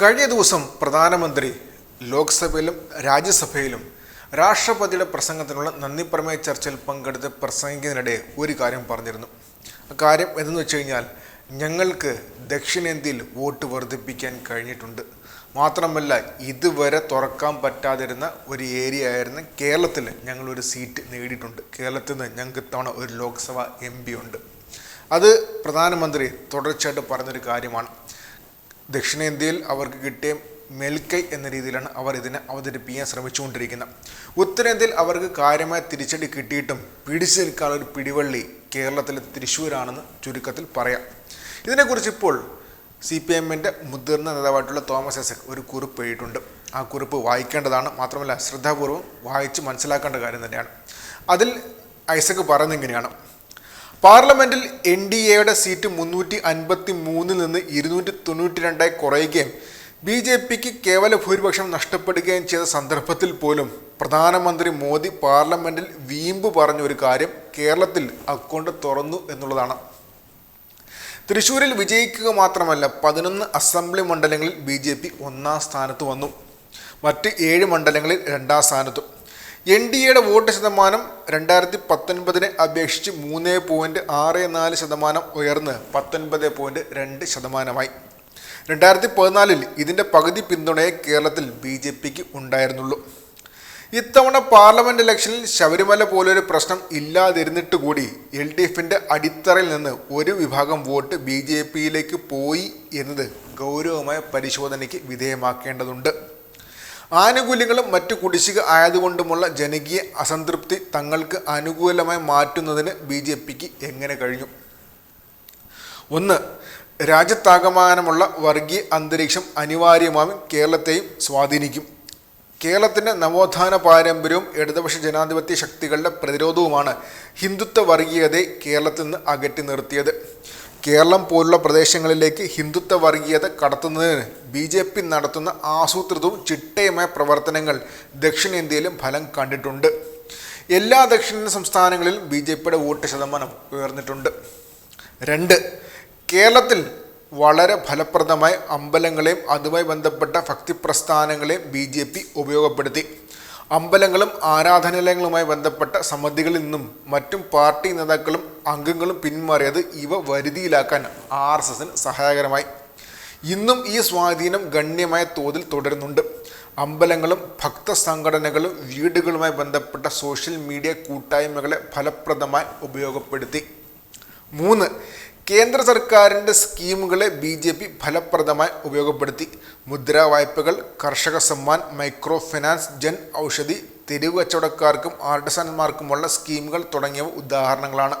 കഴിഞ്ഞ ദിവസം പ്രധാനമന്ത്രി ലോക്സഭയിലും രാജ്യസഭയിലും രാഷ്ട്രപതിയുടെ പ്രസംഗത്തിനുള്ള നന്ദി പ്രമേയ ചർച്ചയിൽ പങ്കെടുത്ത് പ്രസംഗിക്കുന്നതിനിടെ ഒരു കാര്യം പറഞ്ഞിരുന്നു. കാര്യം എന്തെന്ന് വെച്ച് കഴിഞ്ഞാൽ ഞങ്ങൾക്ക് ദക്ഷിണേന്ത്യയിൽ വോട്ട് വർദ്ധിപ്പിക്കാൻ കഴിഞ്ഞിട്ടുണ്ട്. മാത്രമല്ല ഇതുവരെ തുറക്കാൻ പറ്റാതിരുന്ന ഒരു ഏരിയ ആയിരുന്ന കേരളത്തിൽ ഞങ്ങളൊരു സീറ്റ് നേടിയിട്ടുണ്ട്. കേരളത്തിൽ നിന്ന് ഞങ്ങൾക്ക് ഇത്തവണ ഒരു ലോക്സഭ എം ഉണ്ട്. അത് പ്രധാനമന്ത്രി തുടർച്ചയായിട്ട് പറഞ്ഞൊരു കാര്യമാണ്. ദക്ഷിണേന്ത്യയിൽ അവർക്ക് കിട്ടിയ മെൽക്കൈ എന്ന രീതിയിലാണ് അവർ ഇതിനെ അവതരിപ്പിക്കാൻ ശ്രമിച്ചുകൊണ്ടിരിക്കുന്നത്. ഉത്തരേന്ത്യയിൽ അവർക്ക് കാര്യമായ തിരിച്ചടി കിട്ടിയിട്ടും പിടിച്ചു നിൽക്കാനുള്ള ഒരു പിടിവള്ളി കേരളത്തിലെ തൃശ്ശൂരാണെന്ന് ചുരുക്കത്തിൽ പറയാം. ഇതിനെക്കുറിച്ച് ഇപ്പോൾ സി പി എമ്മിന്റെ മുതിർന്ന നേതാവായിട്ടുള്ള തോമസ് ഐസക് ഒരു കുറിപ്പ് എഴുതിയിട്ടുണ്ട്. ആ കുറിപ്പ് വായിക്കേണ്ടതാണ്. മാത്രമല്ല ശ്രദ്ധാപൂർവം വായിച്ച് മനസ്സിലാക്കേണ്ട കാര്യം തന്നെയാണ്. അതിൽ ഐസക് പറയുന്നത് ഇങ്ങനെയാണ്. പാർലമെന്റിൽ എൻ ഡി എയുടെ സീറ്റ് മുന്നൂറ്റി അൻപത്തി മൂന്നിൽ നിന്ന് ഇരുന്നൂറ്റി തൊണ്ണൂറ്റി രണ്ടായി കുറയുകയും ബി ജെ പിക്ക് കേവല ഭൂരിപക്ഷം നഷ്ടപ്പെടുകയും ചെയ്ത സന്ദർഭത്തിൽ പോലും പ്രധാനമന്ത്രി മോദി പാർലമെന്റിൽ വീമ്പ് പറഞ്ഞ ഒരു കാര്യം കേരളത്തിൽ അക്കൗണ്ട് തുറന്നു എന്നുള്ളതാണ്. തൃശൂരിൽ വിജയിക്കുക മാത്രമല്ല പതിനൊന്ന് അസംബ്ലി മണ്ഡലങ്ങളിൽ ബി ഒന്നാം സ്ഥാനത്ത് വന്നു. മറ്റ് ഏഴ് മണ്ഡലങ്ങളിൽ രണ്ടാം സ്ഥാനത്തും. എൻ ഡി എയുടെ വോട്ട് ശതമാനം രണ്ടായിരത്തി പത്തൊൻപതിനെ അപേക്ഷിച്ച് മൂന്ന് പോയിന്റ് ആറ് നാല് ശതമാനം ഉയർന്ന് പത്തൊൻപത് പോയിന്റ് രണ്ട് ശതമാനമായി. രണ്ടായിരത്തി പതിനാലിൽ ഇതിന്റെ പകുതി പിന്തുണയെ കേരളത്തിൽ ബി ജെ പിക്ക് ഉണ്ടായിരുന്നുള്ളൂ. ഇത്തവണ പാർലമെന്റ് ഇലക്ഷനിൽ ശബരിമല പോലൊരു പ്രശ്നം ഇല്ലാതിരുന്നിട്ട് കൂടി എൽ ഡി എഫിന്റെ അടിത്തറയിൽ നിന്ന് ഒരു വിഭാഗം വോട്ട് ബി ജെ പിയിലേക്ക് പോയി എന്നത് ഗൗരവമായ പരിശോധനയ്ക്ക് വിധേയമാക്കേണ്ടതുണ്ട്. ആനുകൂല്യങ്ങളും മറ്റു കുടിശ്ശിക ആയതുകൊണ്ടുമുള്ള ജനകീയ അസംതൃപ്തി തങ്ങൾക്ക് അനുകൂലമായി മാറ്റുന്നതിന് ബി ജെ പിക്ക് എങ്ങനെ കഴിഞ്ഞു? ഒന്ന് രാജ്യത്താകമാനമുള്ള വർഗീയ അന്തരീക്ഷം അനിവാര്യമായും കേരളത്തെയും സ്വാധീനിക്കും. കേരളത്തിന്റെ നവോത്ഥാന പാരമ്പര്യവും ഇടതുപക്ഷ ജനാധിപത്യ ശക്തികളുടെ പ്രതിരോധവുമാണ് ഹിന്ദുത്വ വർഗീയതയെ കേരളത്തിൽ നിന്ന് അകറ്റി നിർത്തിയത്. കേരളം പോലുള്ള പ്രദേശങ്ങളിലേക്ക് ഹിന്ദുത്വ വർഗീയത കടത്തുന്നതിന് ബി ജെ പി നടത്തുന്ന ആസൂത്രിതവും ചിട്ടയുമായ പ്രവർത്തനങ്ങൾ ദക്ഷിണേന്ത്യയിലും ഫലം കണ്ടിട്ടുണ്ട്. എല്ലാ ദക്ഷിണേന്ത്യൻ സംസ്ഥാനങ്ങളിലും ബി ജെ പിയുടെ വോട്ട് ശതമാനം ഉയർന്നിട്ടുണ്ട്. രണ്ട് കേരളത്തിൽ വളരെ ഫലപ്രദമായി അമ്പലങ്ങളെയും അതുമായി ബന്ധപ്പെട്ട ഭക്തിപ്രസ്ഥാനങ്ങളെയും ബി ജെ പി ഉപയോഗപ്പെടുത്തി. അമ്പലങ്ങളും ആരാധനാലയങ്ങളുമായി ബന്ധപ്പെട്ട സമിതികളിൽ നിന്നും മറ്റും പാർട്ടി നേതാക്കളും അംഗങ്ങളും പിന്മാറിയത് ഇവ വരുതിയിലാക്കാൻ ആർ എസ് എസിന് സഹായകരമായി. ഇന്നും ഈ സ്വാധീനം ഗണ്യമായ തോതിൽ തുടരുന്നുണ്ട്. അമ്പലങ്ങളും ഭക്ത സംഘടനകളും വീടുകളുമായി ബന്ധപ്പെട്ട സോഷ്യൽ മീഡിയ കൂട്ടായ്മകളെ ഫലപ്രദമായി ഉപയോഗപ്പെടുത്തി. മൂന്ന് കേന്ദ്ര സർക്കാരിന്റെ സ്കീമുകളെ ബി ജെ പി ഫലപ്രദമായി ഉപയോഗപ്പെടുത്തി. മുദ്രാ വായ്പകൾ കർഷക സമ്മാൻ മൈക്രോ ഫിനാൻസ് ജൻ ഔഷധി തെരുവ് കച്ചവടക്കാർക്കും ആർട്ടിസന്മാർക്കുമുള്ള സ്കീമുകൾ തുടങ്ങിയവ ഉദാഹരണങ്ങളാണ്.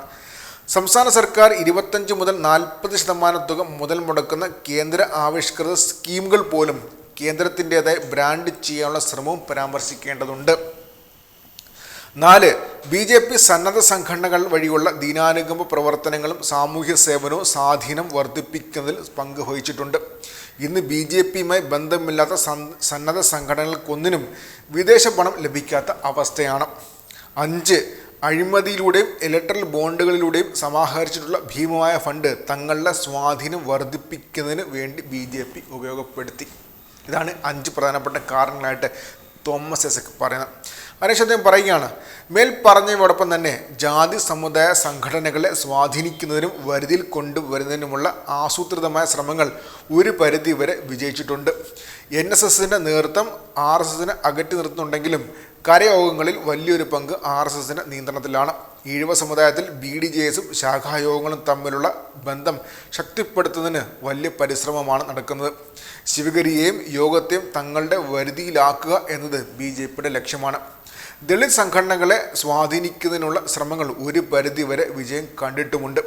സംസ്ഥാന സർക്കാർ ഇരുപത്തഞ്ച് മുതൽ നാൽപ്പത് ശതമാനം തുക മുതൽ മുടക്കുന്ന കേന്ദ്ര ആവിഷ്കൃത സ്കീമുകൾ പോലും കേന്ദ്രത്തിന്റെതായി ബ്രാൻഡ് ചെയ്യാനുള്ള ശ്രമവും പരാമർശിക്കേണ്ടതുണ്ട്. നാല് ബി ജെ പി സന്നദ്ധ സംഘടനകൾ വഴിയുള്ള ദീനാനുഗമ പ്രവർത്തനങ്ങളും സാമൂഹ്യ സേവനവും സ്വാധീനം വർദ്ധിപ്പിക്കുന്നതിൽ പങ്ക് വഹിച്ചിട്ടുണ്ട് ഇന്ന് ബി ജെ പിയുമായി ബന്ധമില്ലാത്ത സന്നദ്ധ സംഘടനകൾക്കൊന്നിനും വിദേശ പണം ലഭിക്കാത്ത അവസ്ഥയാണ്. അഞ്ച് അഴിമതിയിലൂടെയും ഇലക്ട്രൽ ബോണ്ടുകളിലൂടെയും സമാഹരിച്ചിട്ടുള്ള ഭീമമായ ഫണ്ട് തങ്ങളുടെ സ്വാധീനം വർദ്ധിപ്പിക്കുന്നതിന് വേണ്ടി ബി ജെ പി ഉപയോഗപ്പെടുത്തി. ഇതാണ് അഞ്ച് പ്രധാനപ്പെട്ട കാരണങ്ങളായിട്ട് തോമസ് എസക് പറയുന്നത് അനേഷ് അദ്ദേഹം പറയുകയാണ് മേൽ പറഞ്ഞവയോടൊപ്പം തന്നെ ജാതി സമുദായ സംഘടനകളെ സ്വാധീനിക്കുന്നതിനും വരുതിയിൽ കൊണ്ടുവരുന്നതിനുമുള്ള ആസൂത്രിതമായ ശ്രമങ്ങൾ ഒരു പരിധി വരെ വിജയിച്ചിട്ടുണ്ട് എൻ എസ് എസിന്റെ നേതൃത്വം ആർ എസ് എസിനെ അകറ്റി നിർത്തുന്നുണ്ടെങ്കിലും കരയോഗങ്ങളിൽ വലിയൊരു പങ്ക് ആർ എസ് എസിന് നിയന്ത്രണത്തിലാണ്. ഈഴവ സമുദായത്തിൽ ബി ഡി ജെ എസും ശാഖായോഗങ്ങളും തമ്മിലുള്ള ബന്ധം ശക്തിപ്പെടുത്തുന്നതിന് വലിയ പരിശ്രമമാണ് നടക്കുന്നത്. ശിവഗിരിയെയും യോഗത്തെയും തങ്ങളുടെ വരുതിയിലാക്കുക എന്നത് ബി ജെ പിയുടെ ലക്ഷ്യമാണ്. ദളിത് സംഘടനകളെ സ്വാധീനിക്കുന്നതിനുള്ള ശ്രമങ്ങൾ ഒരു പരിധി വരെ വിജയം കണ്ടിട്ടുമുണ്ട്.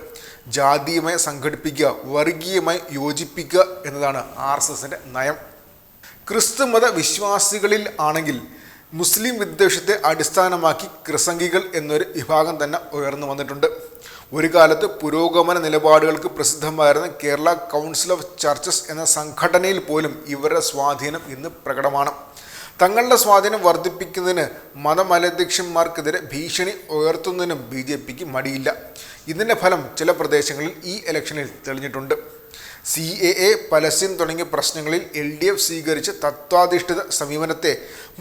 ജാതീയമായി സംഘടിപ്പിക്കുക വർഗീയമായി യോജിപ്പിക്കുക എന്നതാണ് ആർ എസ് എസിന്റെ നയം. ക്രിസ്തുമത വിശ്വാസികളിൽ ആണെങ്കിൽ മുസ്ലിം വിദ്വേഷത്തെ അടിസ്ഥാനമാക്കി ക്രിസംഗികൾ എന്നൊരു വിഭാഗം തന്നെ ഉയർന്നു വന്നിട്ടുണ്ട്. ഒരു കാലത്ത് പുരോഗമന നിലപാടുകൾക്ക് പ്രസിദ്ധമായിരുന്ന കേരള കൗൺസിൽ ഓഫ് ചർച്ചസ് എന്ന സംഘടനയിൽ പോലും ഇവരുടെ സ്വാധീനം ഇന്ന് പ്രകടമാണ്. തങ്ങളുടെ സ്വാധീനം വർദ്ധിപ്പിക്കുന്നതിന് മതമലധ്യക്ഷന്മാർക്കെതിരെ ഭീഷണി ഉയർത്തുന്നതിനും ബി ജെ പിക്ക് മടിയില്ല. ഇതിന്റെ ഫലം ചില പ്രദേശങ്ങളിൽ ഈ ഇലക്ഷനിൽ തെളിഞ്ഞിട്ടുണ്ട്. സി എ എ പലസ്തീൻ തുടങ്ങിയ പ്രശ്നങ്ങളിൽ എൽ ഡി എഫ് സ്വീകരിച്ച തത്വാധിഷ്ഠിത സമീപനത്തെ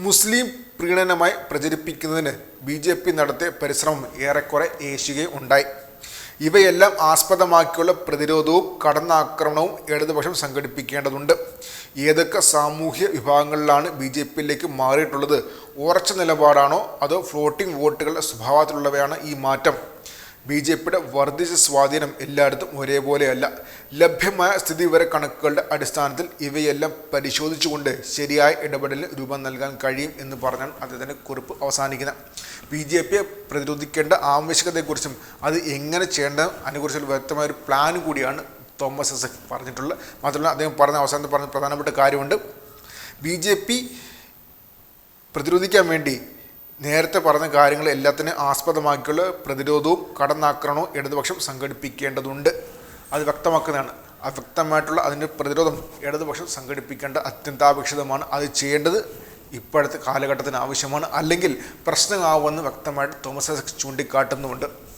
മുസ്ലിം പ്രീണനമായി പ്രചരിപ്പിക്കുന്നതിന് ബി ജെ പി നടത്തിയ പരിശ്രമം ഏറെക്കുറെ ഏശുകയും ഉണ്ടായി. ഇവയെല്ലാം ആസ്പദമാക്കിയുള്ള പ്രതിരോധവും കടന്നാക്രമണവും ഇടതുപക്ഷം സംഘടിപ്പിക്കേണ്ടതുണ്ട്. ഏതൊക്കെ സാമൂഹ്യ വിഭാഗങ്ങളിലാണ് ബി ജെ പിയിലേക്ക് മാറിയിട്ടുള്ളത് ഉറച്ച നിലപാടാണോ അതോ ഫ്ലോട്ടിംഗ് വോട്ടുകളുടെ സ്വഭാവത്തിലുള്ളവയാണ് ഈ മാറ്റം? ബി ജെ പിയുടെ വർദ്ധിച്ച സ്വാധീനം എല്ലായിടത്തും ഒരേപോലെയല്ല. ലഭ്യമായ സ്ഥിതിവിവര കണക്കുകളുടെ അടിസ്ഥാനത്തിൽ ഇവയെല്ലാം പരിശോധിച്ചുകൊണ്ട് ശരിയായ ഇടപെടലിന് രൂപം നൽകാൻ കഴിയും എന്ന് പറഞ്ഞാണ് അദ്ദേഹത്തിന്റെ കുറിപ്പ് അവസാനിക്കുന്നത്. ബി ജെ പിയെ പ്രതിരോധിക്കേണ്ട ആവശ്യകതയെക്കുറിച്ചും അത് എങ്ങനെ ചെയ്യേണ്ടതും അതിനെക്കുറിച്ചുള്ള വ്യക്തമായ ഒരു പ്ലാൻ കൂടിയാണ് തോമസ് ഐസക് പറഞ്ഞിട്ടുള്ളത്. മാത്രമല്ല അദ്ദേഹം പറഞ്ഞ അവസാനത്തിൽ പറഞ്ഞ പ്രധാനപ്പെട്ട കാര്യമുണ്ട്. ബി ജെ പി പ്രതിരോധിക്കാൻ വേണ്ടി നേരത്തെ പറഞ്ഞ കാര്യങ്ങൾ എല്ലാത്തിനും ആസ്പദമാക്കിയുള്ള പ്രതിരോധവും കടന്നാക്രമണവും ഇടതുപക്ഷം സംഘടിപ്പിക്കേണ്ടതുണ്ട്. അത് വ്യക്തമാക്കുന്നതാണ്. അവ്യക്തമായിട്ടുള്ള അതിന്റെ പ്രതിരോധം ഇടതുപക്ഷം സംഘടിപ്പിക്കേണ്ട അത്യന്താപേക്ഷിതമാണ്. അത് ചെയ്യേണ്ടത് ഇപ്പോഴത്തെ കാലഘട്ടത്തിന് ആവശ്യമാണ്. അല്ലെങ്കിൽ പ്രശ്നമാവുമെന്ന് വ്യക്തമായിട്ട് തോമസ് ഐസക് ചൂണ്ടിക്കാട്ടുന്നുമുണ്ട്.